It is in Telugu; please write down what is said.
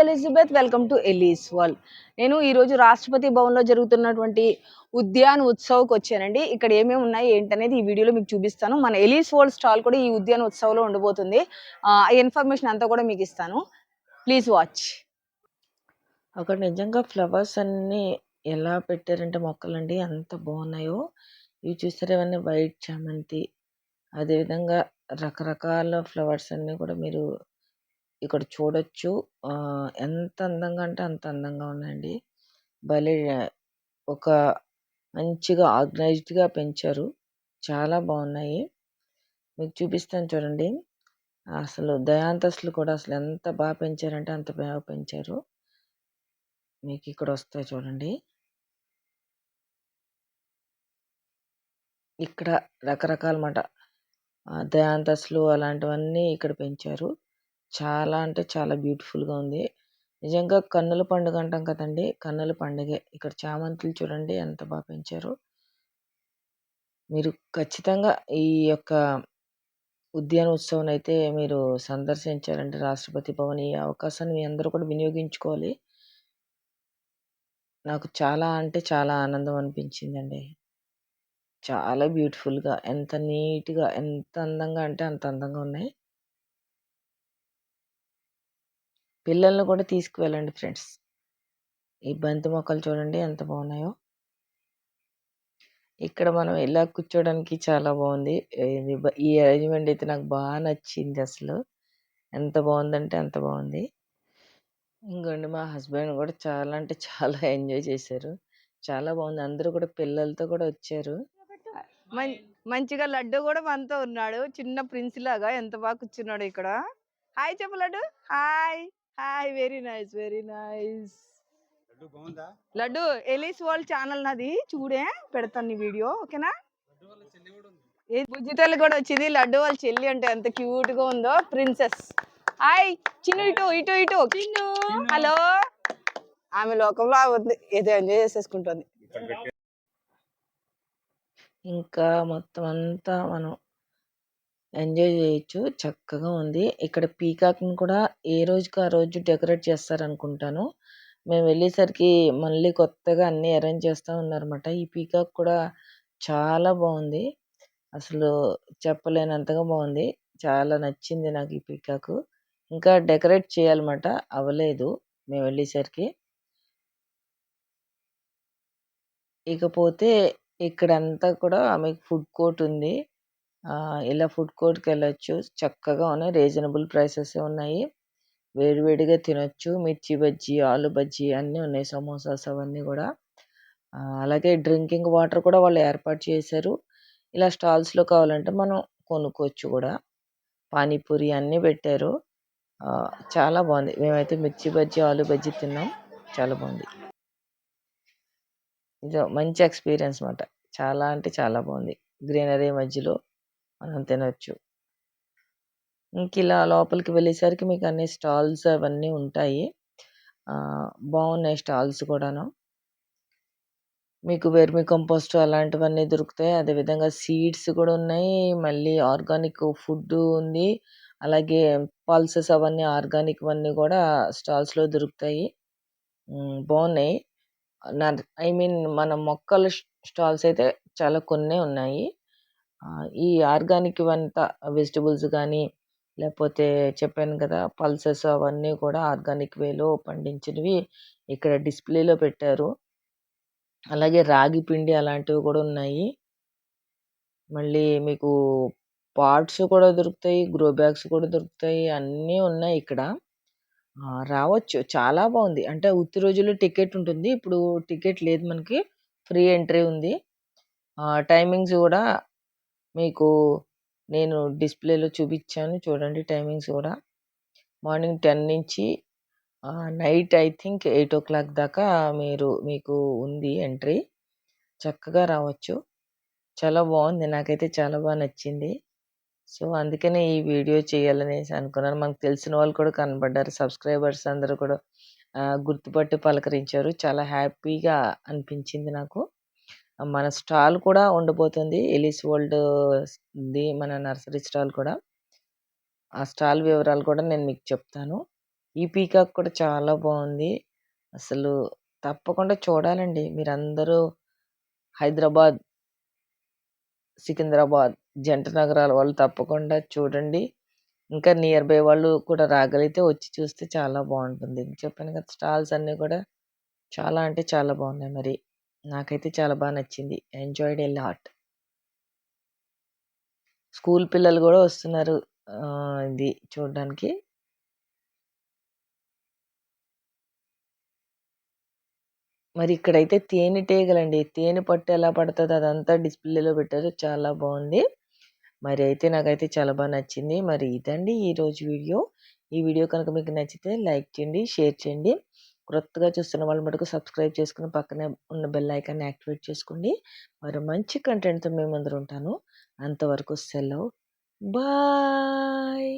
Elizabeth welcome to Elis World నేను ఈరోజు రాష్ట్రపతి భవన్లో జరుగుతున్నటువంటి ఉద్యాన్ ఉత్సవ్కి వచ్చానండి. ఇక్కడ ఏమేమి ఉన్నాయి ఏంటనేది ఈ వీడియోలో మీకు చూపిస్తాను. మన ఎలీస్ వరల్డ్ స్టాల్ కూడా ఈ ఉద్యాన్ ఉత్సవ్లో ఉండబోతుంది. ఆ ఇన్ఫర్మేషన్ అంతా కూడా మీకు ఇస్తాను. ప్లీజ్ వాచ్ అక్కడ నిజంగా ఫ్లవర్స్ అన్నీ ఎలా పెట్టారంటే మొక్కలండి అంత బాగున్నాయో. ఇవి చూసారా ఇవన్నీ వైట్ చామంతి అదేవిధంగా రకరకాల ఫ్లవర్స్ అన్నీ కూడా మీరు ఇక్కడ చూడొచ్చు. ఎంత అందంగా అంటే అంత అందంగా ఉన్నాయండి భలే ఒక మంచిగా ఆర్గనైజ్డ్గా పెంచారు. చాలా బాగున్నాయి. మీకు చూపిస్తాను చూడండి. అసలు దయాంతస్తులు కూడా అసలు ఎంత బాగా పెంచారంటే అంత బాగా పెంచారు. మీకు ఇక్కడ వస్తాయి చూడండి. ఇక్కడ రకరకాల మాట దయాంతస్తులు అలాంటివన్నీ ఇక్కడ పెంచారు. చాలా అంటే చాలా బ్యూటిఫుల్గా ఉంది. నిజంగా కన్నుల పండుగ అంటాం కదండి కన్నుల పండుగే. ఇక్కడ చామంతులు చూడండి ఎంత బాగా పెంచారు. మీరు ఖచ్చితంగా ఈ యొక్క ఉద్యాన ఉత్సవం అయితే మీరు సందర్శించారంటే రాష్ట్రపతి భవన్ ఈ అవకాశాన్ని మీ అందరూ కూడా వినియోగించుకోవాలి. నాకు చాలా అంటే చాలా ఆనందం అనిపించిందండి. చాలా బ్యూటిఫుల్గా ఎంత నీట్గా ఎంత అందంగా అంటే అంత అందంగా ఉన్నాయి. పిల్లల్ని కూడా తీసుకువెళ్ళండి ఫ్రెండ్స్. ఈ బంతి మొక్కలు చూడండి ఎంత బాగున్నాయో. ఇక్కడ మనం ఇలా కూర్చోడానికి చాలా బాగుంది. ఈ అరేంజ్మెంట్ అయితే నాకు బాగా నచ్చింది అసలు. ఎంత బాగుందంటే అంత బాగుంది. ఇంకోండి మా హస్బెండ్ కూడా చాలా అంటే చాలా ఎంజాయ్ చేశారు. చాలా బాగుంది. అందరూ కూడా పిల్లలతో కూడా వచ్చారు. మం- మంచిగా లడ్డు కూడా మనతో ఉన్నాడు. చిన్న ప్రిన్స్ లాగా ఎంత బాగా కూర్చున్నాడు ఇక్కడ. హాయ్ చెప్పు Laddu. Hi. Hi very nice very nice. Laddu Elis World channel నాది చూడే పెడతాను నీ వీడియో ఓకేనా? లడ్డు వాళ్ళ చెల్లి కూడా ఉంది. ఏ బుజ్జి తల్లి కూడా వచ్చింది లడ్డు వాళ్ళ చెల్లి అంటే ఎంత క్యూట్గా ఉందో ప్రిన్సెస్. హాయ్ చిన్ను ఇటు ఇటు ఇటు. చిన్ను. హలో. ఆమె లోకంలో ఉంది ఏదో ఎంజాయ్ చేసేసుకుంటుంది. ఇంకా మొత్తం అంతా మనం ఎంజాయ్ చేయొచ్చు. చక్కగా ఉంది. ఇక్కడ పీకాక్ని కూడా ఏ రోజుకి ఆ రోజు డెకరేట్ చేస్తారనుకుంటాను. మేము వెళ్ళేసరికి మళ్ళీ కొత్తగా అన్ని అరేంజ్ చేస్తూ ఉన్నారన్నమాట. ఈ పీకాక్ కూడా చాలా బాగుంది. అసలు చెప్పలేనంతగా బాగుంది. చాలా నచ్చింది నాకు ఈ పీకాక్. ఇంకా డెకరేట్ చేయాలన్నమాట. అవ్వలేదు. మేము వెళ్ళేసరికి. ఇకపోతే ఇక్కడంతా కూడా మీకు ఫుడ్ కోర్ట్ ఉంది. ఇలా ఫుడ్ కోర్ట్కి వెళ్ళొచ్చు. చక్కగా ఉన్నాయి. రీజనబుల్ ప్రైసెస్ ఉన్నాయి. వేడివేడిగా తినొచ్చు. మిర్చి బజ్జీ ఆలు బజ్జీ అన్నీ ఉన్నాయి. సమోసాస్ అవన్నీ కూడా. అలాగే డ్రింకింగ్ వాటర్ కూడా వాళ్ళు ఏర్పాటు చేశారు. ఇలా స్టాల్స్లో కావాలంటే మనం కొనుక్కోవచ్చు కూడా. పానీపూరి అన్నీ పెట్టారు. చాలా బాగుంది. మేమైతే మిర్చి బజ్జీ ఆలు బజ్జీ తిన్నాం. చాలా బాగుంది. ఇది మంచి ఎక్స్పీరియన్స్ అనమాట చాలా అంటే చాలా బాగుంది. గ్రీనరీ మధ్యలో మనం తినొచ్చు. ఇంక ఇలా లోపలికి వెళ్ళేసరికి మీకు అన్ని స్టాల్స్ అవన్నీ ఉంటాయి. బాగున్నాయి స్టాల్స్ కూడాను. మీకు వెర్మి కంపోస్ట్ అలాంటివన్నీ దొరుకుతాయి. అదేవిధంగా సీడ్స్ కూడా ఉన్నాయి. మళ్ళీ ఆర్గానిక్ ఫుడ్ ఉంది. అలాగే పల్సెస్ అవన్నీ ఆర్గానిక్ అన్నీ కూడా స్టాల్స్లో దొరుకుతాయి. బాగున్నాయి. బాగున్నాయి ఐ మీన్ మన మొక్కల స్టాల్స్ అయితే చాలా కొన్ని ఉన్నాయి. ఈ ఆర్గానిక్ ఇవంతా వెజిటబుల్స్ కానీ లేకపోతే చెప్పాను కదా పల్సెస్ అవన్నీ కూడా ఆర్గానిక్ వేలో పండించినవి ఇక్కడ డిస్ప్లేలో పెట్టారు. అలాగే రాగి పిండి అలాంటివి కూడా ఉన్నాయి. మళ్ళీ మీకు పార్ట్స్ కూడా దొరుకుతాయి గ్రో బ్యాగ్స్ కూడా దొరుకుతాయి అన్నీ ఉన్నాయి ఇక్కడ. రావచ్చు చాలా బాగుంది. అంటే ఉత్తి రోజుల్లో టికెట్ ఉంటుంది. ఇప్పుడు టికెట్ లేదు మనకి ఫ్రీ ఎంట్రీ ఉంది. టైమింగ్స్ కూడా మీకు నేను డిస్ప్లేలో చూపించాను చూడండి టైమింగ్స్ కూడా. మార్నింగ్ టెన్ నుంచి night I think eight o'clock దాకా మీరు మీకు ఉంది ఎంట్రీ. చక్కగా రావచ్చు. చాలా బాగుంది. నాకైతే చాలా బాగా నచ్చింది. సో అందుకనే ఈ వీడియో చేయాలనేసి అనుకున్నాను. మనకు తెలిసిన వాళ్ళు కూడా కనబడ్డారు. సబ్స్క్రైబర్స్ అందరూ కూడా గుర్తుపట్టి పలకరించారు. చాలా హ్యాపీగా అనిపించింది నాకు. మన స్టాల్ కూడా ఉండబోతుంది ఎలిస్ వరల్డ్ ది మన నర్సరీ స్టాల్ కూడా. ఆ స్టాల్ వివరాలు కూడా నేను మీకు చెప్తాను. ఈ పీకాక్ కూడా చాలా బాగుంది. అసలు తప్పకుండా చూడాలండి. మీరందరూ హైదరాబాద్ సికింద్రాబాద్ జంట నగరాల వాళ్ళు తప్పకుండా చూడండి. ఇంకా నియర్ బై వాళ్ళు కూడా రాగలిగితే వచ్చి చూస్తే చాలా బాగుంటుంది. చెప్పాను కదా స్టాల్స్ అన్నీ కూడా చాలా అంటే చాలా బాగున్నాయి మరి. నాకైతే చాలా బాగా నచ్చింది. ఎంజాయ్డ్ ఎ లాట్ స్కూల్ పిల్లలు కూడా వస్తున్నారు. ఇది చూడడానికి. మరి ఇక్కడైతే తేనెటీగలండి తేనె పట్టు ఎలా పడుతుంది అదంతా డిస్ప్లేలో పెట్టారు. చాలా బాగుంది. మరి అయితే నాకైతే చాలా బాగా నచ్చింది. మరి ఇదండి ఈరోజు వీడియో. ఈ వీడియో కనుక మీకు నచ్చితే లైక్ చేయండి షేర్ చేయండి. కొత్తగా చూస్తున్న వాళ్ళు మటుకు సబ్స్క్రైబ్ చేసుకుని పక్కనే ఉన్న బెల్ ఐకాన్ని యాక్టివేట్ చేసుకోండి. మరి మంచి కంటెంట్తో మేము అందరూ ఉంటాను. అంతవరకు సెలవు. బాయ్!